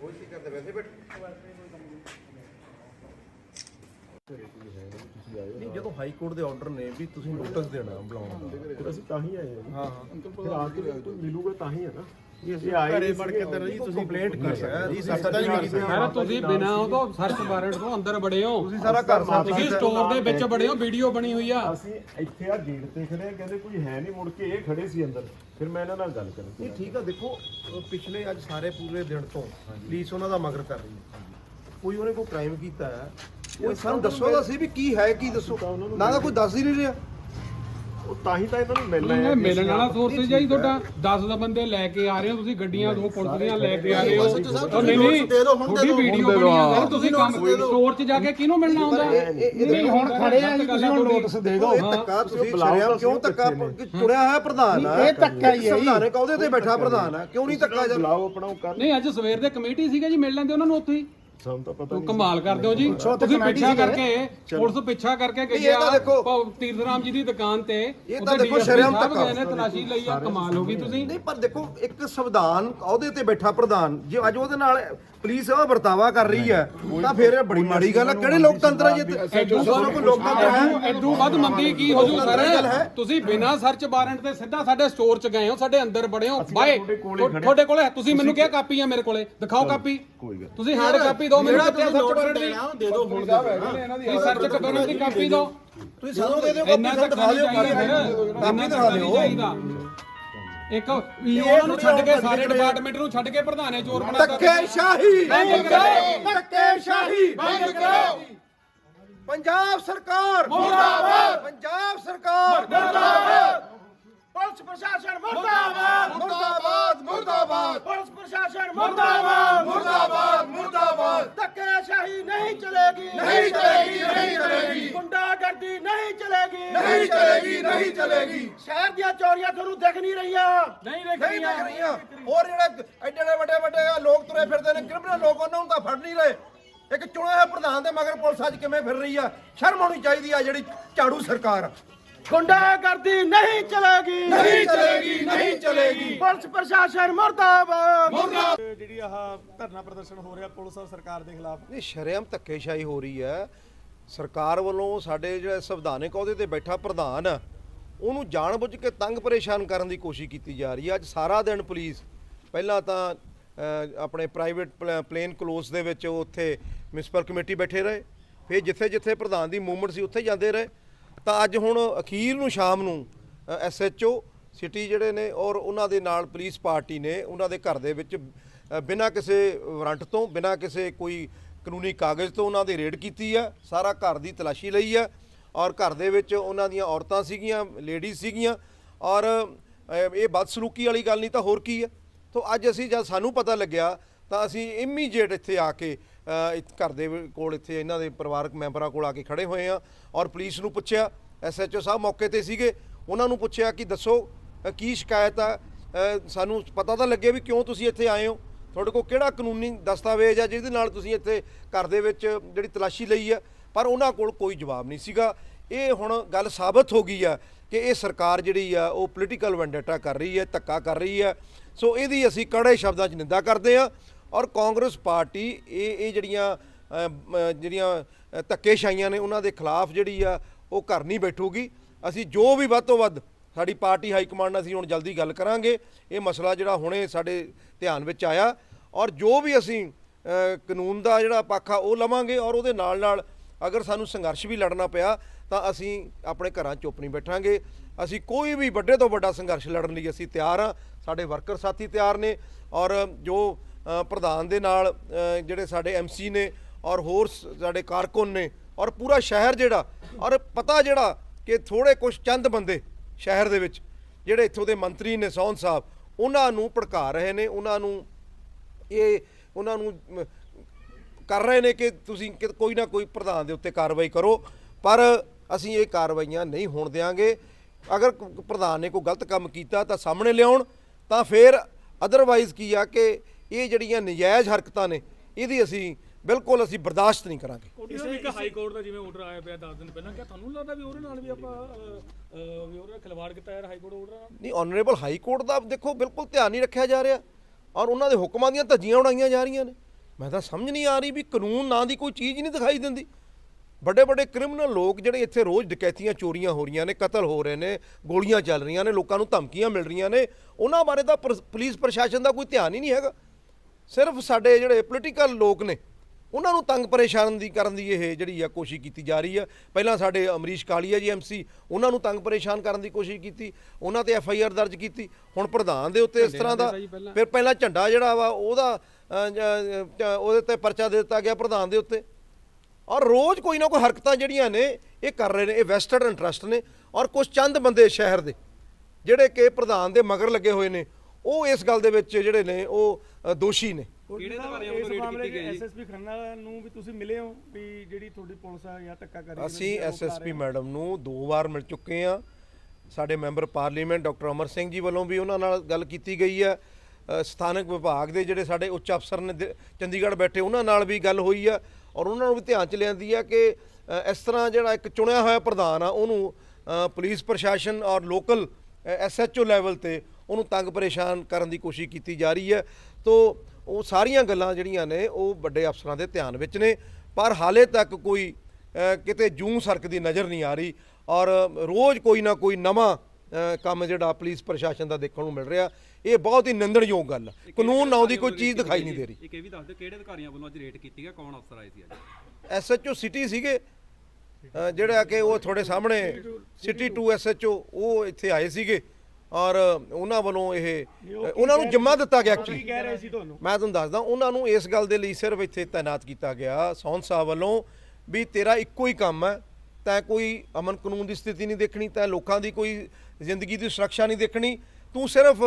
ਉਹ ਕੀ ਕਰਦੇ ਵੈਸੇ ਬੈਠ ਨਹੀਂ ਜਦੋਂ ਹਾਈ ਕੋਰਟ ਦੇ ਆਰਡਰ ਨੇ ਵੀ ਤੁਸੀਂ ਨੋਟਿਸ ਦੇਣਾ ਬੁਲਾਉਣ ਦਾ। ਫਿਰ ਅਸੀਂ ਤਾਂ ਹੀ ਆਏ ਹਾਂ। ਹਾਂ। ਫਿਰ ਆ ਕੇ ਮਿਲੂਗਾ ਤਾਂ ਹੀ ਹੈ ਨਾ। ਇਹ ਅਸੀਂ ਆਏ ਘਰੇ ਨਹੀਂ ਵੜ ਸੀਗੇ, ਕੇ ਅੰਦਰ ਜੀ ਤੁਸੀਂ ਕੰਪਲੇਂਟ ਕਰ ਸਕਦੇ ਜੀ ਅਸੀਂ ਸੱਚਾ ਨਹੀਂ ਕੀਤੀ ਯਾਰ ਤੁਸੀਂ ਬਿਨਾਂ ਉਹ ਤੋਂ ਸਰਚ ਵਾਰੰਟ ਤੋਂ ਅੰਦਰ ਬੜੇ ਹੋ। ਤੁਸੀਂ ਸਾਰਾ ਘਰ ਸਾਫ਼ ਤੁਸੀਂ ਸਟੋਰ ਦੇ ਵਿੱਚ ਬੜੇ ਹੋ ਵੀਡੀਓ ਬਣੀ ਹੋਈ ਆ। ਅਸੀਂ ਇੱਥੇ ਆ ਗੇਟ ਤੇ ਖੜੇ ਆ ਕਹਿੰਦੇ ਕੋਈ ਹੈ ਨਹੀਂ ਮੁੜ ਕੇ ਇਹ ਖੜੇ ਸੀ ਅੰਦਰ। ਫਿਰ ਮੈਂ ਇਹਨਾਂ ਨਾਲ ਗੱਲ ਕਰੀ। ਨਹੀਂ ਠੀਕ ਆ ਦੇਖੋ ਅਹ ਪਿਛਲੇ ਅੱਜ ਸਾਰੇ ਪੂਰੇ ਦਿਨ ਤੋਂ ਪੁਲਿਸ ਉਹਨਾਂ ਦਾ ਮਗਰ ਕਰ ਰਹੀ ਹੈ। ਕੋਈ ਉਹਨੇ ਕੋਈ ਕ੍ਰਾਈਮ ਕੀਤਾ ਹੈ? ਉਹ ਸਾਨੂੰ ਦੱਸੋ ਤਾਂ ਸਹੀ ਵੀ ਕੀ ਹੈ ਕੀ ਦੱਸੋ? ਨਾ ਤਾਂ ਕੋਈ ਦੱਸ ਹੀ ਨਹੀਂ ਰਿਹਾ। ਉਹ ਤਾਂ ਹੀ ਤਾਂ ਇਹਨਾਂ ਨੂੰ ਮਿਲਣਾ ਇਹ ਹੈ ਮਿਲਣ ਵਾਲਾ ਸੋਰਸ ਜਾਈ ਤੁਹਾਡਾ। 10 ਦਾ ਬੰਦੇ ਲੈ ਕੇ ਆ ਰਹੇ ਹੋ ਤੁਸੀਂ ਗੱਡੀਆਂ ਦੋ ਪੁਲਿਸ ਦੀਆਂ ਲੈ ਕੇ ਆ ਰਹੇ ਹੋ। ਉਹ ਨਹੀਂ ਨਹੀਂ ਤੁਹਾਡੀ ਵੀਡੀਓ ਬਣੀ ਆ ਸਰ ਤੁਸੀਂ ਕੰਮ ਸਟੋਰ 'ਚ ਜਾ ਕੇ ਕਿਹਨੂੰ ਮਿਲਣਾ ਹੁੰਦਾ? ਨਹੀਂ ਹੁਣ ਖੜੇ ਆ ਜੀ ਤੁਸੀਂ ਹੁਣ ਨੋਟਿਸ ਦੇ ਇਹ ਧੱਕਾ ਤੁਸੀਂ ਸ਼ਰਿਆਮ ਕਿਉਂ ਧੱਕਾ ਚੁਣਿਆ ਹੋਇਆ ਪ੍ਰਧਾਨ ਆ? ਇਹ ਧੱਕਾ ਹੀ ਹੈ ਜੀ। ਸੰਵਿਧਾਨਕ ਅਹੁਦੇ ਤੇ ਬੈਠਾ ਪ੍ਰਧਾਨ ਆ। ਕਿਉਂ ਨਹੀਂ ਧੱਕਾ ਚੱਲ ਬੁਲਾਓ ਆਪਣਾ ਉਹ ਕਰ। ਨਹੀਂ ਅੱਜ ਸਵੇਰ ਦੇ ਕਮੇਟੀ ਸੀਗਾ ਜੀ ਮਿਲ ਲੈਂਦੇ ਉਹਨਾਂ ਨੂੰ ਉੱਥੇ ਹੀ। ਸਾਨੂੰ ਤਾਂ ਪਤਾ ਤੂੰ ਨਹੀਂ ਕਮਾਲ ਕਰਦੇ ਹੋ ਜੀ। ਤੁਸੀਂ ਪਿੱਛਾ ਕਰਕੇ ਪੁਲਿਸ ਪਿੱਛਾ ਕਰਕੇ ਗਈ ਇਹ ਤਾਂ ਦੇਖੋ- ਪ- ਤੀਰਥਰਾਮ ਜੀ ਦੀ ਦੁਕਾਨ ਤੇ। ਇਹ ਤਾਂ ਦੇਖੋ ਸਾਹਿਬ ਧੱਕਾ। ਗਏ ਨੇ ਤਲਾਸ਼ੀ ਲਈ ਆ ਕਮਾਲ ਹੋ ਗਈ ਤੁਸੀਂ। ਨਹੀਂ ਪਰ ਦੇਖੋ ਇੱਕ ਸੰਵਿਧਾਨ ਅਹੁਦੇ ਤੇ ਬੈਠਾ ਪ੍ਰਧਾਨ। ਜੇ ਅੱਜ ਉਹਦੇ ਨਾਲ ਪੁਲਿਸ ਉਹ ਵਰਤਾਵਾ ਕਰ ਰਹੀ ਹੈ। ਤਾਂ ਫਿਰ ਇਹ ਬੜੀ ਮਾੜੀ ਗੱਲ ਹੈ ਕਿਹੜੇ ਲੋਕਤੰਤਰ ਹੈ ਜੇ ਤੁਹਾਨੂੰ ਕੋਈ ਲੋਕਤੰਤਰ ਹੈ? ਐਡੂ ਵੱਧ ਮੰਦੀ ਕੀ ਹੋ ਜੂ ਸਰ? ਤੁਸੀਂ ਬਿਨਾਂ ਸਰਚ ਵਾਰੰਟ ਤੇ ਸਿੱਧਾ ਸਾਡੇ ਸਟੋਰ 'ਚ ਗਏ ਹੋ ਸਾਡੇ ਅੰਦਰ ਬੜੇ ਹੋ। ਬਾਏ ਤੁਹਾਡੇ ਕੋਲੇ ਹੈ, ਤੁਸੀਂ ਮੈਨੂੰ ਕਿਹਾ ਕਾਪੀ ਆ ਮੇਰੇ ਕੋਲੇ। ਦਿਖਾਓ ਕਾਪੀ। ਤੁਸੀਂ ਹਾਰਡ ਕਾਪੀ ਦਿਓ ਮੈਨੂੰ ਸਰਚ ਵਾਰੰਟ ਦੀ ਦੇ ਦਿਓ। ਹੁਣ ਤੁਸੀਂ ਸਰਚ ਵਾਰੰਟ ਦੀ ਕਾਪੀ ਦਿਓ ਤੁਸੀਂ ਸਾਨੂੰ ਦੇ ਦਿਓ ਕਾਪੀ ਦਿਖਾ ਦਿਓ ਕਾਪੀ ਦਿਖਾ ਦਿਓ। ਇੱਕ ਵੀ ਉਹਨਾਂ ਨੂੰ ਛੱਡ ਕੇ ਸਾਰੇ ਡਿਪਾਰਟਮੈਂਟ ਨੂੰ। ਛੱਡ ਕੇ ਪ੍ਰਧਾਨੇ ਚੋਰ ਬਣਾ ਧੱਕੇ ਸ਼ਾਹੀ ਧੱਕੇ ਸ਼ਾਹੀ ਬੰਦ ਕਰੋ। ਪੰਜਾਬ ਸਰਕਾਰ। ਮੁਰਦਾਬਾਦ। ਪੰਜਾਬ ਸਰਕਾਰ। ਮੁਰਦਾਬਾਦ। ਪੁਲਿਸ ਪ੍ਰਸ਼ਾਸਨ ਮੁਰਦਾਬਾਦ। ਮੁਰਦਾਬਾਦ। ਮੁਰਦਾਬਾਦ। ਪੁਲਿਸ ਪ੍ਰਸ਼ਾਸਨ ਮੁਰਦਾਬਾਦ। ਮੁਰਦਾਬਾਦ। ਨਹੀਂ ਚਲੇਗੀ ਨਹੀਂ ਚਲੇਗੀ। ਸ਼ਹਿਰ ਦੀਆਂ ਚੋਰੀਆਂ ਤੁਹਾਨੂੰ ਦਿਖ ਨਹੀਂ ਰਹੀਆਂ। ਨਹੀਂ ਨਹੀਂ ਦੇਖ ਰਹੀਆਂ। ਹੋਰ ਜਿਹੜੇ ਐਡੇ ਐਡੇ ਵੱਡੇ ਵੱਡੇ ਲੋਕ ਤੁਰੇ ਫਿਰਦੇ ਨੇ ਕ੍ਰਿਮੀਨਲ ਲੋਕ ਉਹਨਾਂ ਨੂੰ ਤਾਂ ਫੜ ਨਹੀਂ ਰਹੇ। ਇੱਕ ਚੁਣਿਆ ਹੋਇਆ ਪ੍ਰਧਾਨ ਦੇ ਮਗਰ ਪੁਲਿਸ ਅੱਜ ਕਿਵੇਂ ਫਿਰ ਰਹੀ ਆ? ਸ਼ਰਮ ਆਉਣੀ ਚਾਹੀਦੀ ਆ ਜਿਹੜੀ ਝਾੜੂ ਸਰਕਾਰ। ਆ। ਗੁੰਡਾਗਰਦੀ ਨਹੀਂ ਚਲੇਗੀ। ਨਹੀਂ ਚਲੇਗੀ ਨਹੀਂ ਚਲੇਗੀ। ਪੁਲਿਸ ਪ੍ਰਸ਼ਾਸਨ ਮੁਰਦਾਬਾਦ। ਜਿਹੜੀ ਆਹ ਧਰਨਾ ਪ੍ਰਦਰਸ਼ਨ ਹੋ ਰਿਹਾ ਪੁਲਿਸ ਔਰ ਸਰਕਾਰ ਦੇ ਖਿਲਾਫ। ਇਹ ਸ਼ਰੇਆਮ ਧੱਕੇਸ਼ਾਹੀ ਹੋ ਰਹੀ ਹੈ। ਸਰਕਾਰ ਵੱਲੋਂ ਸਾਡੇ ਜਿਹੜਾ ਸੰਵਿਧਾਨਕ ਅਹੁਦੇ ਤੇ ਬੈਠਾ ਪ੍ਰਧਾਨ ਆ, ਉਹਨੂੰ ਜਾਣਬੁੱਝ ਕੇ ਤੰਗ ਪਰੇਸ਼ਾਨ ਕਰਨ ਦੀ ਕੋਸ਼ਿਸ਼ ਕੀਤੀ ਜਾ ਰਹੀ ਹੈ। ਅੱਜ ਸਾਰਾ ਦਿਨ ਪੁਲਿਸ ਪਹਿਲਾਂ ਤਾਂ ਆਪਣੇ ਪ੍ਰਾਈਵੇਟ ਪਲੇਨ ਕਲੋਸ ਦੇ ਵਿੱਚ ਉਹ ਉੱਥੇ ਮਿਊਨਿਸਪਲ ਕਮੇਟੀ ਬੈਠੇ ਰਹੇ। ਫਿਰ ਜਿੱਥੇ ਜਿੱਥੇ ਪ੍ਰਧਾਨ ਦੀ ਮੂਵਮੈਂਟ ਸੀ ਉੱਥੇ ਜਾਂਦੇ ਰਹੇ। ਤਾਂ ਅੱਜ ਹੁਣ ਅਖੀਰ ਨੂੰ ਸ਼ਾਮ ਨੂੰ ਐਸਐਚਓ ਸਿਟੀ ਜਿਹੜੇ ਨੇ ਔਰ ਉਹਨਾਂ ਦੇ ਨਾਲ ਪੁਲਿਸ ਪਾਰਟੀ ਨੇ ਉਹਨਾਂ ਦੇ ਘਰ ਦੇ ਵਿੱਚ ਬਿਨਾਂ ਕਿਸੇ ਵਾਰੰਟ ਤੋਂ ਬਿਨਾਂ ਕਿਸੇ ਕੋਈ ਕਾਨੂੰਨੀ ਕਾਗਜ਼ ਤੋਂ ਉਹਨਾਂ ਦੇ ਰੇਡ ਕੀਤੀ ਹੈ ਸਾਰਾ ਘਰ ਦੀ ਤਲਾਸ਼ੀ ਲਈ ਹੈ ਔਰ ਘਰ ਦੇ ਵਿੱਚ ਉਹਨਾਂ ਦੀਆਂ ਔਰਤਾਂ ਸੀਗੀਆਂ ਲੇਡੀਜ਼ ਸੀਗੀਆਂ ਔਰ ਇਹ ਬਦਸਲੂਕੀ ਵਾਲੀ ਗੱਲ ਨਹੀਂ ਤਾਂ ਹੋਰ ਕੀ ਹੈ ਤੋਂ ਅੱਜ ਅਸੀਂ ਜਦ ਸਾਨੂੰ ਪਤਾ ਲੱਗਿਆ ਤਾਂ ਅਸੀਂ ਇਮੀਡੀਏਟ ਇੱਥੇ ਆ ਕੇ ਘਰ ਦੇ ਕੋਲ ਇੱਥੇ ਇਹਨਾਂ ਦੇ ਪਰਿਵਾਰਕ ਮੈਂਬਰਾਂ ਕੋਲ ਆ ਕੇ ਖੜੇ ਹੋਏ ਆ ਔਰ ਪੁਲਿਸ ਨੂੰ ਪੁੱਛਿਆ ਐਸਐਚਓ ਸਾਹਿਬ ਮੌਕੇ ਤੇ ਸੀਗੇ, ਉਹਨਾਂ ਨੂੰ ਪੁੱਛਿਆ ਕਿ ਦੱਸੋ ਕੀ ਸ਼ਿਕਾਇਤ ਆ? ਸਾਨੂੰ ਪਤਾ ਤਾਂ ਲੱਗੇ ਵੀ ਕਿਉਂ ਤੁਸੀਂ ਇੱਥੇ ਆਏ ਹੋ। ਤੁਹਾਡੇ ਕੋਲ ਕਿਹੜਾ ਕਾਨੂੰਨੀ ਦਸਤਾਵੇਜ਼ ਆ ਜਿਹਦੇ ਨਾਲ ਤੁਸੀਂ ਇੱਥੇ ਘਰ ਦੇ ਵਿੱਚ ਜਿਹੜੀ ਤਲਾਸ਼ੀ ਲਈ ਹੈ ਪਰ ਉਹਨਾਂ ਕੋਲ ਕੋਈ ਜਵਾਬ ਨਹੀਂ ਸੀਗਾ। ਇਹ ਹੁਣ ਗੱਲ ਸਾਬਤ ਹੋ ਗਈ ਆ ਕਿ ਇਹ ਸਰਕਾਰ ਜਿਹੜੀ ਆ ਉਹ ਪੋਲੀਟੀਕਲ ਵੈਂਡੇਟਾ ਕਰ ਰਹੀ ਹੈ ਧੱਕਾ ਕਰ ਰਹੀ ਹੈ। ਸੋ ਇਹਦੀ ਅਸੀਂ ਕੜੇ ਸ਼ਬਦਾਂ 'ਚ ਨਿੰਦਾ ਕਰਦੇ ਆ ਔਰ ਕਾਂਗਰਸ ਪਾਰਟੀ ਇਹ ਇਹ ਜਿਹੜੀਆਂ ਜਿਹੜੀਆਂ ਅ, ਧੱਕੇਸ਼ਾਹੀਆਂ ਨੇ ਉਹਨਾਂ ਦੇ ਖਿਲਾਫ ਜਿਹੜੀ ਆ ਉਹ ਘਰ ਨਹੀਂ ਬੈਠੂਗੀ। ਅਸੀਂ ਜੋ ਵੀ ਵੱਧ ਤੋਂ ਵੱਧ ਸਾਡੀ ਪਾਰਟੀ ਹਾਈ ਕਮਾਂਡ ਨਾਲ ਅਸੀਂ ਹੁਣ ਜਲਦੀ ਗੱਲ ਕਰਾਂਗੇ। ਇਹ ਮਸਲਾ ਜਿਹੜਾ ਹੁਣੇ ਸਾਡੇ ਧਿਆਨ ਵਿੱਚ ਆਇਆ ਔਰ ਜੋ ਵੀ ਅਸੀਂ ਕਾਨੂੰਨ ਦਾ ਜਿਹੜਾ ਪੱਖ ਆ ਉਹ ਲਵਾਂਗੇ ਔਰ ਉਹਦੇ ਨਾਲ ਨਾਲ ਅਗਰ ਸਾਨੂੰ ਸੰਘਰਸ਼ ਵੀ ਲੜਨਾ ਪਿਆ ਤਾਂ ਅਸੀਂ ਆਪਣੇ ਘਰਾਂ ਚੁੱਪ ਨਹੀਂ ਬੈਠਾਂਗੇ। ਅਸੀਂ ਕੋਈ ਵੀ ਵੱਡੇ ਤੋਂ ਵੱਡਾ ਸੰਘਰਸ਼ ਲੜਨ ਲਈ ਅਸੀਂ ਤਿਆਰ ਹਾਂ। ਸਾਡੇ ਵਰਕਰ ਸਾਥੀ ਤਿਆਰ ਨੇ ਔਰ ਜੋ ਪ੍ਰਧਾਨ ਦੇ ਨਾਲ ਜਿਹੜੇ ਸਾਡੇ ਐਮਸੀ ਨੇ ਔਰ ਹੋਰ ਸ- ਸਾਡੇ ਕਾਰਕੁਨ ਨੇ ਔਰ ਪੂਰਾ ਸ਼ਹਿਰ ਜਿਹੜਾ ਔਰ ਪਤਾ ਜਿਹੜਾ ਕਿ ਥੋੜੇ ਕੁਝ ਚੰਦ ਬੰਦੇ ਸ਼ਹਿਰ ਦੇ ਵਿੱਚ, ਜਿਹੜੇ ਇੱਥੋਂ ਦੇ ਮੰਤਰੀ ਨੇ ਸੌਨ ਸਾਹਿਬ, ਉਹਨਾਂ ਨੂੰ ਭੜਕਾ ਰਹੇ ਨੇ, ਉਹਨਾਂ ਨੂੰ ਇਹ, ਉਹਨਾਂ ਨੂੰ ਕਰ ਰਹੇ ਨੇ ਕਿ ਤੁਸੀਂ ਕਿ- ਕੋਈ ਨਾ ਕੋਈ ਪ੍ਰਧਾਨ ਦੇ ਉੱਤੇ ਕਾਰਵਾਈ ਕਰੋ, ਪਰ ਅਸੀਂ ਇਹ ਕਾਰਵਾਈਆਂ ਨਹੀਂ ਹੋਣ ਦੇਵਾਂਗੇ ਅਗਰ ਪ੍ਰਧਾਨ ਨੇ ਕੋਈ ਗਲਤ ਕੰਮ ਕੀਤਾ ਤਾਂ ਸਾਹਮਣੇ ਲਿਆਉਣ, ਤਾਂ ਫਿਰ ਅਦਰਵਾਈਜ਼ ਕੀ ਆ ਕਿ ਇਹ ਜਿਹੜੀਆਂ ਨਜਾਇਜ਼ ਹਰਕਤਾਂ ਨੇ, ਇਹਦੀ ਅਸੀਂ ਬਿਲਕੁਲ ਅਸੀਂ ਬਰਦਾਸ਼ਤ ਨਹੀਂ ਕਰਾਂਗੇ। ਸਾਹਿਬ ਇੱਕ ਹਾਈ ਕੋਰਟ ਦਾ ਜਿਵੇਂ ਆਰਡਰ ਆਇਆ ਪਿਆ 10 ਦਿਨ ਪਹਿਲਾਂ ਕਿਆ ਤੁਹਾਨੂੰ ਲੱਗਦਾ ਵੀ ਉਹਦੇ ਨਾਲ ਵੀ ਆਪਾਂ ਵੀ ਉਹਦੇ ਨਾਲ ਖਿਲਵਾੜ ਕੀਤਾ ਯਾਰ ਹਾਈ ਕੋਰਟ ਆਰਡਰ ਨਹੀਂ ਆਨਰੇਬਲ ਹਾਈ ਕੋਰਟ ਦਾ ਦੇਖੋ ਬਿਲਕੁਲ ਧਿਆਨ ਨਹੀਂ ਰੱਖਿਆ ਜਾ ਰਿਹਾ। ਔਰ ਉਹਨਾਂ ਦੇ ਹੁਕਮਾਂ ਦੀਆਂ ਧੱਜੀਆਂ ਉਡਾਈਆਂ ਜਾ ਰਹੀਆਂ ਨੇ। ਮੈਂ ਤਾਂ ਸਮਝ ਨਹੀਂ ਆ ਰਹੀ ਵੀ ਕਾਨੂੰਨ ਨਾਂ ਦੀ ਕੋਈ ਚੀਜ਼ ਨਹੀਂ ਦਿਖਾਈ ਦਿੰਦੀ। ਵੱਡੇ ਵੱਡੇ ਕ੍ਰਿਮੀਨਲ ਲੋਕ ਜਿਹੜੇ ਇੱਥੇ ਰੋਜ਼ ਡਕੈਤੀਆਂ ਚੋਰੀਆਂ ਹੋ ਰਹੀਆਂ ਨੇ ਕਤਲ ਹੋ ਰਹੇ ਨੇ ਗੋਲੀਆਂ ਚੱਲ ਰਹੀਆਂ ਨੇ ਲੋਕਾਂ ਨੂੰ ਧਮਕੀਆਂ ਮਿਲ ਰਹੀਆਂ ਨੇ ਉਹਨਾਂ ਬਾਰੇ ਤਾਂ ਪੁਲਿਸ ਪ੍ਰਸ਼ਾਸਨ ਦਾ ਕੋਈ ਧਿਆਨ ਹੀ ਨਹੀਂ ਹੈਗਾ। ਸਿਰਫ ਸਾਡੇ ਜਿਹੜੇ ਪੋਲੀਟੀਕਲ ਲੋਕ ਨੇ ਉਹਨਾਂ ਨੂੰ ਤੰਗ ਪਰੇਸ਼ਾਨ ਦੀ ਕਰਨ ਦੀ ਇਹ ਜਿਹੜੀ ਆ ਕੋਸ਼ਿਸ਼ ਕੀਤੀ ਜਾ ਰਹੀ ਆ। ਪਹਿਲਾਂ ਸਾਡੇ ਅਮਰੀਸ਼ ਕਾਲੀਆ ਜੀ ਐਮਸੀ ਉਹਨਾਂ ਨੂੰ ਤੰਗ ਪਰੇਸ਼ਾਨ ਕਰਨ ਦੀ ਕੋਸ਼ਿਸ਼ ਕੀਤੀ ਉਹਨਾਂ ਤੇ ਐਫ ਆਈ ਆਰ ਦਰਜ ਕੀਤੀ। ਹੁਣ ਪ੍ਰਧਾਨ ਦੇ ਉੱਤੇ ਇਸ ਤਰ੍ਹਾਂ ਦਾ ਫਿਰ ਪਹਿਲਾਂ ਝੰਡਾ ਜਿਹੜਾ ਵਾ ਉਹਦਾ ਉਹਦੇ ਤੇ ਪਰਚਾ ਦੇ ਦਿੱਤਾ ਗਿਆ ਪ੍ਰਧਾਨ ਦੇ ਉੱਤੇ। ਔਰ ਰੋਜ਼ ਕੋਈ ਨਾ ਕੋਈ ਹਰਕਤਾਂ ਜਿਹੜੀਆਂ ਨੇ ਇਹ ਕਰ ਰਹੇ ਨੇ ਇਹ ਵੈਸਟਡ ਇੰਟਰਸਟ ਨੇ। ਔਰ ਕੁਝ ਚੰਦ ਬੰਦੇ ਸ਼ਹਿਰ ਦੇ ਜਿਹੜੇ ਕਿ ਪ੍ਰਧਾਨ ਦੇ ਮਗਰ ਲੱਗੇ ਹੋਏ ਨੇ ਉਹ ਇਸ ਗੱਲ ਦੇ ਵਿੱਚ ਜਿਹੜੇ ਨੇ ਉਹ ਦੋਸ਼ੀ ਨੇ। ਕਿਹੜੇ ਅਧਿਕਾਰੀਆਂ ਵੱਲੋਂ ਰੇਡ ਕੀਤੀ ਗਈ ਐਸਐਸਪੀ ਖੰਨਾ ਨੂੰ ਵੀ ਤੁਸੀਂ ਮਿਲੇ ਹੋ ਵੀ ਜਿਹੜੀ ਤੁਹਾਡੀ ਪੁਲਿਸ ਆ ਜਾਂ ਧੱਕਾ ਕਰ ਰਹੀ ਹੈ ਅਸੀਂ ਐਸਐਸਪੀ ਮੈਡਮ ਨੂੰ ਦੋ ਵਾਰ ਮਿਲ ਚੁੱਕੇ ਆ ਸਾਡੇ member parliament doctor Amar Singh ji ਵੱਲੋਂ ਵੀ ਉਹਨਾਂ ਨਾਲ ਗੱਲ ਕੀਤੀ ਗਈ ਹੈ। ਸਥਾਨਕ ਵਿਭਾਗ ਦੇ ਜਿਹੜੇ ਸਾਡੇ ਉੱਚ ਅਫਸਰ ਨੇ ਦ- ਚੰਡੀਗੜ੍ਹ ਬੈਠੇ ਉਹਨਾਂ ਨਾਲ ਵੀ ਗੱਲ ਹੋਈ ਆ ਔਰ ਉਹਨਾਂ ਨੂੰ ਵੀ ਧਿਆਨ ਚ ਲਿਆਂਦੀ ਆ ਕਿ ਇਸ ਤਰ੍ਹਾਂ ਜਿਹੜਾ ਇੱਕ ਚੁਣਿਆ ਹੋਇਆ ਪ੍ਰਧਾਨ ਆ ਉਹਨੂੰ ਪੁਲਿਸ ਪ੍ਰਸ਼ਾਸਨ ਔਰ ਲੋਕਲ ਐਸਐਚਓ ਲੈਵਲ ਤੇ ਉਹਨੂੰ ਤੰਗ ਪਰੇਸ਼ਾਨ ਕਰਨ ਦੀ ਕੋਸ਼ਿਸ਼ ਕੀਤੀ ਜਾ ਰਹੀ ਹੈ। ਤੋ ਉਹ ਸਾਰੀਆਂ ਗੱਲਾਂ ਜਿਹੜੀਆਂ ਨੇ ਉਹ ਵੱਡੇ ਅਫਸਰਾਂ ਦੇ ਧਿਆਨ ਵਿੱਚ ਨੇ। ਪਰ ਹਾਲੇ ਤੱਕ ਕੋਈ ਕਿਤੇ ਜੂੰ ਸਰਕਦੀ ਨਜ਼ਰ ਨਹੀਂ ਆ ਰਹੀ ਔਰ ਰੋਜ਼ ਕੋਈ ਨਾ ਕੋਈ ਨਵਾਂ ਕੰਮ ਜਿਹੜਾ ਪੁਲਿਸ ਪ੍ਰਸ਼ਾਸਨ ਦਾ ਦੇਖਣ ਨੂੰ ਮਿਲ ਰਿਹਾ ਇਹ ਬਹੁਤ ਹੀ ਨਿੰਦਣਯੋਗ ਗੱਲ। ਹੈ ਕਾਨੂੰਨ ਨਾਂ ਦੀ ਕੋਈ ਚੀਜ਼ ਦਿਖਾਈ ਨਹੀਂ ਦੇ ਰਹੀ। ਇੱਕ ਇਹ ਵੀ ਦੱਸ ਦਿਓ ਕਿਹੜੇ ਅਧਿਕਾਰੀਆਂ ਵੱਲੋਂ ਅੱਜ ਰੇਡ ਕੀਤੀ ਗਿਆ ਕੌਣ ਅਫਸਰ ਆਏ ਸੀ ਅੱਜ? ਐਸਐਚਓ ਸਿਟੀ ਸੀਗੇ ਜਿਹੜਾ ਕਿ ਉਹ ਤੁਹਾਡੇ ਸਾਹਮਣੇ ਸਿਟੀ 2 ਐਸਐਚਓ ਉਹ ਇੱਥੇ ਆਏ ਸੀਗੇ। ਔਰ ਉਹਨਾਂ ਵੱਲੋਂ ਇਹ ਉਹਨਾਂ ਨੂੰ ਜਿੰਮਾ ਦਿੱਤਾ ਗਿਆ ਐਕਚੁਅਲੀ ਕਹਿ ਰਹੇ ਸੀ ਤੁਹਾਨੂੰ? ਮੈਂ ਤੁਹਾਨੂੰ ਦੱਸਦਾ ਉਹਨਾਂ ਨੂੰ ਇਸ ਗੱਲ ਦੇ ਲਈ ਸਿਰਫ ਇੱਥੇ ਤਾਇਨਾਤ ਕੀਤਾ ਗਿਆ ਸੌਂਦ ਸਾਹਿਬ ਵੱਲੋਂ ਵੀ ਤੇਰਾ ਇੱਕੋ ਹੀ ਕੰਮ ਹੈ ਤੈਂ ਕੋਈ ਅਮਨ ਕਾਨੂੰਨ ਦੀ ਸਥਿਤੀ ਨਹੀਂ ਦੇਖਣੀ ਤੈਂ ਲੋਕਾਂ ਦੀ ਕੋਈ ਜ਼ਿੰਦਗੀ ਦੀ ਸੁਰੱਖਿਆ ਨਹੀਂ ਦੇਖਣੀ ਤੂੰ ਸਿਰਫ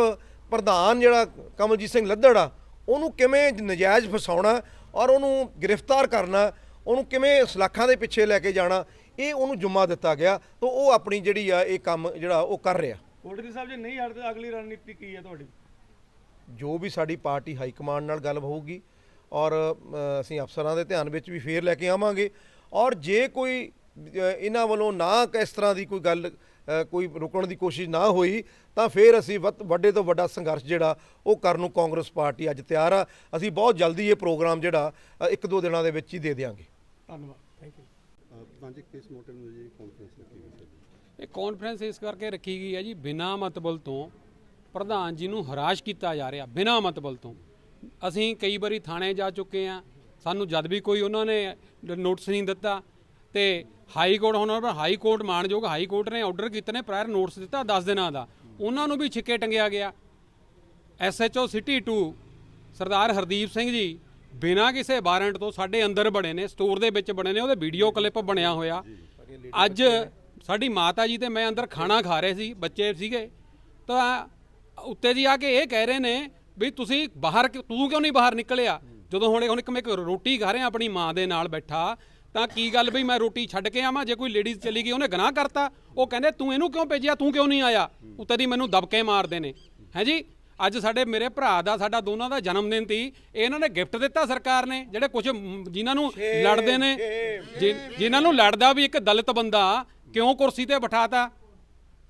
ਪ੍ਰਧਾਨ ਜਿਹੜਾ ਕਮਲਜੀਤ ਸਿੰਘ ਲੱਦੜ ਆ ਉਹਨੂੰ ਕਿਵੇਂ ਨਜਾਇਜ਼ ਫਸਾਉਣਾ ਔਰ ਉਹਨੂੰ ਗ੍ਰਿਫਤਾਰ ਕਰਨਾ ਉਹਨੂੰ ਕਿਵੇਂ ਸਲਾਖਾਂ ਦੇ ਪਿੱਛੇ ਲੈ ਕੇ ਜਾਣਾ ਇਹ ਉਹਨੂੰ ਜੁਮਾ ਦਿੱਤਾ ਗਿਆ ਤਾਂ ਉਹ ਆਪਣੀ ਜਿਹੜੀ ਆ ਇਹ ਕੰਮ ਜਿਹੜਾ ਉਹ ਕਰ ਰਿਹਾ। ਕੋਟਕੀ ਸਾਹਿਬ ਜੇ ਨਹੀਂ ਹਟਦੇ ਅਗਲੀ ਰਣਨੀਤੀ ਕੀ ਹੈ ਤੁਹਾਡੀ? ਜੋ ਵੀ ਸਾਡੀ ਪਾਰਟੀ ਹਾਈ ਕਮਾਂਡ ਨਾਲ ਗੱਲ ਹੋਊਗੀ ਔਰ ਅਸੀਂ ਅਫਸਰਾਂ ਦੇ ਧਿਆਨ ਵਿੱਚ ਵੀ ਫੇਰ ਲੈ ਕੇ ਆਵਾਂਗੇ ਔਰ ਜੇ ਕੋਈ ਇਹਨਾਂ ਵੱਲੋਂ ਨਾ ਇਸ ਤਰ੍ਹਾਂ ਦੀ ਕੋਈ ਗੱਲ ਕੋਈ ਰੁਕਣ ਦੀ ਕੋਸ਼ਿਸ਼ ਨਾ ਹੋਈ ਤਾਂ ਫੇਰ ਅਸੀਂ ਵੱਡੇ ਤੋਂ ਵੱਡਾ ਸੰਘਰਸ਼ ਜਿਹੜਾ ਉਹ ਕਰਨ ਨੂੰ ਕਾਂਗਰਸ ਪਾਰਟੀ ਅੱਜ ਤਿਆਰ ਆ। ਅਸੀਂ ਬਹੁਤ ਜਲਦੀ ਇਹ ਪ੍ਰੋਗਰਾਮ ਜਿਹੜਾ ਇੱਕ ਦੋ ਦਿਨਾਂ ਦੇ ਵਿੱਚ ਹੀ ਦੇ ਦਿਆਂਗੇ। ਧੰਨਵਾਦ। ਥੈਂਕ ਯੂ ਪੰਜ ਕਿਸ ਮੋਟਿਵ ਨੂੰ ਜੀ ਕਾਨਫਰੰਸ ਰੱਖੀ ਗਈ ਸਰ ਇਹ ਕਾਨਫਰੰਸ ਇਸ ਕਰਕੇ ਰੱਖੀ ਗਈ ਹੈ ਜੀ ਬਿਨਾਂ ਮਤਬਲ ਤੋਂ ਪ੍ਰਧਾਨ ਜੀ ਨੂੰ ਹਰਾਸ਼ ਕੀਤਾ ਜਾ ਰਿਹਾ ਬਿਨਾਂ ਮਤਬਲ ਤੋਂ। ਅਸੀਂ ਕਈ ਵਾਰੀ ਥਾਣੇ ਜਾ ਚੁੱਕੇ ਆ ਸਾਨੂੰ ਜਦ ਵੀ ਕੋਈ ਉਹਨਾਂ ਨੇ ਨੋਟਿਸ ਨਹੀਂ ਦਿੱਤਾ ਤੇ ਹਾਈ ਕੋਰਟ ਹੁਣ ਹਾਈ ਕੋਰਟ ਮਾਨਯੋਗ ਹਾਈ ਕੋਰਟ ਨੇ ਆਰਡਰ ਕੀਤੇ ਨੇ ਪ੍ਰਾਇਰ ਨੋਟਿਸ ਦਿੱਤਾ 10 ਦਿਨਾਂ ਦਾ। ਉਹਨਾਂ ਨੂੰ ਵੀ ਛਿੱਕੇ ਟੰਗਿਆ ਗਿਆ। ਐਸਐਚਓ ਸਿਟੀ 2 ਸਰਦਾਰ ਹਰਦੀਪ ਸਿੰਘ ਜੀ ਬਿਨਾਂ ਕਿਸੇ ਵਾਰੰਟ ਤੋਂ ਸਾਡੇ ਅੰਦਰ ਬਣੇ ਨੇ ਸਟੋਰ ਦੇ ਵਿੱਚ ਬਣੇ ਨੇ ਉਹਦੇ ਵੀਡੀਓ ਕਲਿੱਪ ਬਣਿਆ ਹੋਇਆ। ਅੱਜ ਸਾਡੀ ਮਾਤਾ ਜੀ ਤੇ ਮੈਂ ਅੰਦਰ ਖਾਣਾ ਖਾ ਰਹੇ ਸੀ ਬੱਚੇ ਸੀਗੇ। ਤਾਂ ਉੱਤੇ ਜੀ ਆ ਕੇ ਇਹ ਕਹਿ ਰਹੇ ਨੇ ਵੀ ਤੁਸੀਂ ਬਾਹਰ ਤੂੰ ਕਿਉਂ ਨਹੀਂ ਬਾਹਰ ਨਿਕਲਿਆ? ਜਦੋਂ ਹੁਣ ਹੁਣ ਇੱਕ ਮੈਂ ਰੋਟੀ ਖਾ ਰਿਹਾ ਆਪਣੀ ਮਾਂ ਦੇ ਨਾਲ ਬੈਠਾ ਤਾਂ ਕੀ ਗੱਲ ਵੀ ਮੈਂ ਰੋਟੀ ਛੱਡ ਕੇ ਆਵਾਂ? ਜੇ ਕੋਈ ਲੇਡੀਜ਼ ਚਲੀ ਗਈ ਉਹਨੇ ਗੁਨਾਹ ਕਰਤਾ। ਉਹ ਕਹਿੰਦੇ ਤੂੰ ਇਹਨੂੰ ਕਿਉਂ ਭੇਜਿਆ? ਤੂੰ ਕਿਉਂ ਨਹੀਂ ਆਇਆ? ਉੱਤੇ ਦੀ ਮੈਨੂੰ ਦਬਕੇ ਮਾਰਦੇ ਨੇ। ਹੈ ਜੀ? ਅੱਜ ਸਾਡੇ ਮੇਰੇ ਭਰਾ ਦਾ ਸਾਡਾ ਦੋਨਾਂ ਦਾ ਜਨਮ ਦਿਨ ਸੀ। ਇਹਨਾਂ ਨੇ ਗਿਫਟ ਦਿੱਤਾ ਸਰਕਾਰ ਨੇ ਜਿਹੜੇ ਕੁਝ ਜਿਨ੍ਹਾਂ ਨੂੰ ਲੜਦੇ ਨੇ। ਜਿਨ੍ਹਾਂ ਨੂੰ ਲੜਦਾ ਵੀ ਇੱਕ ਦਲਿਤ ਬੰਦਾ ਕਿਉਂ ਕੁਰਸੀ ਤੇ ਬਿਠਾਤਾ?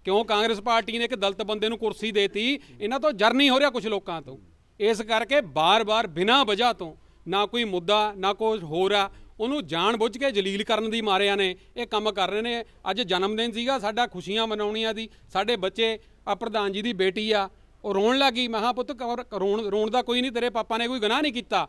ਕਿਉਂ ਕਾਂਗਰਸ ਪਾਰਟੀ ਨੇ ਇੱਕ ਦਲਤ ਬੰਦੇ ਨੂੰ ਕੁਰਸੀ ਦੇਤੀ? ਇਹਨਾਂ ਤੋਂ ਜਰ ਨਹੀਂ ਹੋ ਰਿਹਾ ਕੁਝ ਲੋਕਾਂ ਤੋਂ। ਇਸ ਕਰਕੇ ਬਾਰ-ਬਾਰ ਬਿਨਾਂ ਵਜ੍ਹਾ ਤੋਂ ਨਾ ਕੋਈ ਮੁੱਦਾ, ਨਾ ਕੋਈ ਹੋਰ ਆ। ਉਹਨੂੰ ਜਾਣ ਬੁੱਝ ਕੇ ਜਲੀਲ ਕਰਨ ਦੀ ਮਾਰਿਆ ਨੇ ਇਹ ਕੰਮ ਕਰ ਰਹੇ ਨੇ। ਅੱਜ ਜਨਮ ਦਿਨ ਸੀਗਾ, ਸਾਡਾ ਖੁਸ਼ੀਆਂ ਮਨਾਉਣੀਆਂ ਦੀ। ਸਾਡੇ ਬੱਚੇ ਆ ਪ੍ਰਧਾਨ ਜੀ ਦੀ ਬੇਟੀ ਆ। ਉਹ ਰੋਣ ਲੱਗੀ ਮੈਂ ਕਿਹਾ, ਪੁੱਤ ਕੌਰ- ਰੋਣ ਰੋਣ ਦਾ ਕੋਈ ਨਹੀਂ, ਤੇਰੇ ਪਾਪਾ ਨੇ ਕੋਈ ਗੁਨਾਹ ਨਹੀਂ ਕੀਤਾ।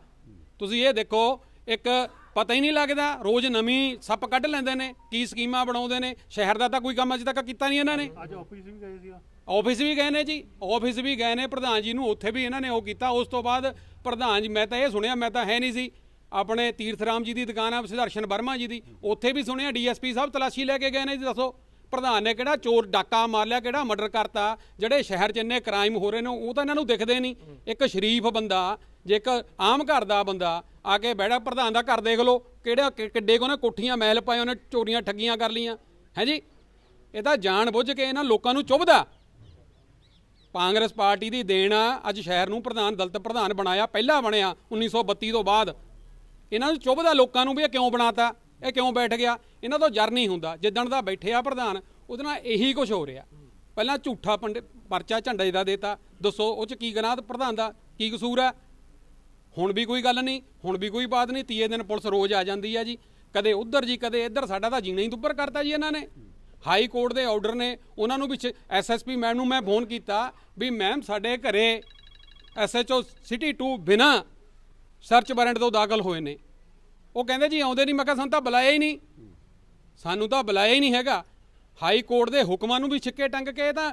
ਤੁਸੀਂ ਇਹ ਦੇਖੋ, ਇੱਕ ਪਤਾ ਹੀ ਨਹੀਂ ਲੱਗਦਾ ਰੋਜ਼ ਨਵੀਂ ਸੱਪ ਕੱਢ ਲੈਂਦੇ ਨੇ ਕੀ ਸਕੀਮਾਂ ਬਣਾਉਂਦੇ ਨੇ ਸ਼ਹਿਰ ਦਾ ਤਾਂ ਕੋਈ ਕੰਮ ਅਜੇ ਤੱਕ ਕੀਤਾ ਨਹੀਂ ਇਹਨਾਂ ਨੇ। ਅੱਜ ਆਫਿਸ ਵੀ ਗਏ ਸੀਗਾ ਆਫਿਸ ਵੀ ਗਏ ਨੇ ਜੀ ਆਫਿਸ ਵੀ ਗਏ ਨੇ ਪ੍ਰਧਾਨ ਜੀ ਨੂੰ ਉੱਥੇ ਵੀ ਇਹਨਾਂ ਨੇ ਉਹ ਕੀਤਾ ਉਸ ਤੋਂ ਬਾਅਦ ਪ੍ਰਧਾਨ ਜੀ ਮੈਂ ਤਾਂ ਇਹ ਸੁਣਿਆ ਮੈਂ ਤਾਂ ਹੈ ਨਹੀਂ ਸੀ। ਆਪਣੇ ਤੀਰਥ ਰਾਮ ਜੀ ਦੀ ਦੁਕਾਨ ਆ ਸੁਦਰਸ਼ਨ ਵਰਮਾ ਜੀ ਦੀ ਉੱਥੇ ਵੀ ਸੁਣਿਆ ਡੀਐਸਪੀ ਸਾਹਿਬ ਤਲਾਸ਼ੀ ਲੈ ਕੇ ਗਏ ਨੇ ਜੀ ਦੱਸੋ। ਪ੍ਰਧਾਨ ਨੇ ਕਿਹੜਾ ਚੋਰ ਡਾਕਾ ਮਾਰ ਲਿਆ ਕਿਹੜਾ ਮਰਡਰ ਕਰਤਾ ਜਿਹੜੇ ਸ਼ਹਿਰ 'ਚ ਇੰਨੇ ਕ੍ਰਾਈਮ ਹੋ ਰਹੇ ਨੇ ਉਹ ਤਾਂ ਇਹਨਾਂ ਨੂੰ ਦਿਖਦੇ ਨਹੀਂ। ਇੱਕ ਸ਼ਰੀਫ ਬੰਦਾ ਜੇ ਇੱਕ ਆਮ ਘਰ ਦਾ ਬੰਦਾ ਆ ਕੇ ਬੈਠਾ ਪ੍ਰਧਾਨ ਦਾ ਘਰ ਦੇਖ ਲਓ, ਕਿਹੜਾ ਕਿ- ਕਿੱਡੇ ਕੋ ਨੇ ਕੋਠੀਆਂ ਮਹਿਲ ਪਾਏ, ਉਹਨੇ ਚੋਰੀਆਂ ਠੱਗੀਆਂ ਕਰ ਲੀਆਂ ਹੈ ਜੀ? ਇਹ ਤਾਂ ਜਾਣ ਬੁੱਝ ਕੇ ਇਹਨਾਂ ਲੋਕਾਂ ਨੂੰ ਚੁੱਭਦਾ। ਕਾਂਗਰਸ ਪਾਰਟੀ ਦੀ ਦੇਣ ਆ, ਅੱਜ ਸ਼ਹਿਰ ਨੂੰ ਪ੍ਰਧਾਨ, ਦਲਤ ਪ੍ਰਧਾਨ ਬਣਾਇਆ, ਪਹਿਲਾ ਬਣਿਆ 1932 ਤੋਂ ਬਾਅਦ। ਇਹਨਾਂ ਨੂੰ ਚੁੱਭਦਾ ਲੋਕਾਂ ਨੂੰ ਵੀ ਇਹ ਕਿਉਂ ਬਣਾਤਾ? ਇਹ ਕਿਉਂ ਬੈਠ ਗਿਆ? ਇਹਨਾਂ ਤੋਂ ਜਰ ਨਹੀਂ ਹੁੰਦਾ। ਜਿੱਦਣ ਦਾ ਬੈਠਿਆ ਪ੍ਰਧਾਨ, ਉਹਦੇ ਨਾਲ ਇਹੀ ਕੁਝ ਹੋ ਰਿਹਾ। ਪਹਿਲਾਂ ਝੂਠਾ ਪੰਡ, ਪਰਚਾ ਝੰਡੇ ਦਾ ਦੇਤਾ। ਦੱਸੋ, ਉਹ ਚ ਕੀ ਗਨਾਹ ਪ੍ਰਧਾਨ ਦਾ? ਕੀ ਕਸੂਰ ਹੈ ਹੁਣ ਵੀ ਕੋਈ ਗੱਲ ਨਹੀਂ, ਹੁਣ ਵੀ ਕੋਈ ਬਾਤ ਨਹੀਂ, ਤੀਏ ਦਿਨ ਪੁਲਿਸ ਰੋਜ਼ ਆ ਜਾਂਦੀ ਆ ਜੀ। ਕਦੇ ਉੱਧਰ ਜੀ, ਕਦੇ ਇੱਧਰ, ਸਾਡਾ ਤਾਂ ਜੀਣਾ ਹੀ ਦੁੱਬਰ ਕਰਤਾ ਜੀ ਇਹਨਾਂ ਨੇ। ਹਾਈ ਕੋਰਟ ਦੇ ਆਰਡਰ ਨੇ, ਉਹਨਾਂ ਨੂੰ ਵਿੱਚ ਐਸਐਸਪੀ ਮੈਮ ਨੂੰ ਮੈਂ ਫੋਨ ਕੀਤਾ ਵੀ ਮੈਮ ਸਾਡੇ ਘਰੇ ਐਸਐਚਓ ਸਿਟੀ 2 ਬਿਨਾ ਸਰਚ ਵਾਰੰਟ ਤੋਂ ਦਾਖਲ ਹੋਏ ਨੇ। ਉਹ ਕਹਿੰਦੇ ਜੀ ਆਉਂਦੇ ਨਹੀਂ, ਮੈਂ ਕਿਹਾ ਸਾਨੂੰ ਤਾਂ ਬੁਲਾਇਆ ਹੀ ਨਹੀਂ। ਸਾਨੂੰ ਤਾਂ ਬੁਲਾਇਆ ਹੀ ਨਹੀਂ ਹੈਗਾ। ਹਾਈ ਕੋਰਟ ਦੇ ਹੁਕਮਾਂ ਨੂੰ ਵੀ ਛਿੱਕੇ ਟੰਗ ਕੇ ਤਾਂ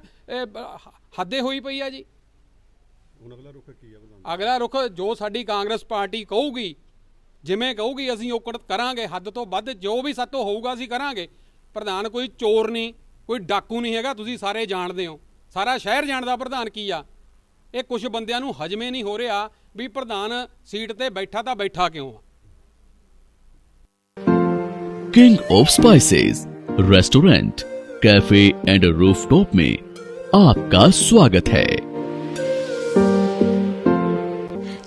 ਹੱਦੇ ਹੋਈ ਪਈ ਆ ਜੀ। ਹੁਣ ਅਗਲਾ ਰੁਖ ਕੀ ਹੈ ਪ੍ਰਧਾਨ ਅਗਲਾ ਰੁਖ ਜੋ ਸਾਡੀ ਕਾਂਗਰਸ ਪਾਰਟੀ ਕਹੂਗੀ ਜਿਵੇਂ ਕਹੂਗੀ ਅਸੀਂ ਔਕੜ ਕਰਾਂਗੇ ਹੱਦ ਤੋਂ ਵੱਧ ਜੋ ਵੀ ਸਾਤੋਂ ਹੋਊਗਾ ਅਸੀਂ ਕਰਾਂਗੇ ਪ੍ਰਧਾਨ ਕੋਈ ਚੋਰ ਨਹੀਂ ਕੋਈ ਡਾਕੂ ਨਹੀਂ ਹੈਗਾ ਤੁਸੀਂ ਸਾਰੇ ਜਾਣਦੇ ਹੋ ਸਾਰਾ ਸ਼ਹਿਰ ਜਾਣਦਾ ਪ੍ਰਧਾਨ ਕੀ ਆ ਇਹ ਕੁਝ ਬੰਦਿਆਂ ਨੂੰ ਹਜਮੇ ਨਹੀਂ ਹੋ ਰਿਹਾ ਵੀ ਪ੍ਰਧਾਨ ਸੀਟ ਤੇ ਬੈਠਾ ਤਾਂ ਬੈਠਾ ਕਿਉਂ ਆ king of spices restaurant cafe and rooftop में आपका स्वागत है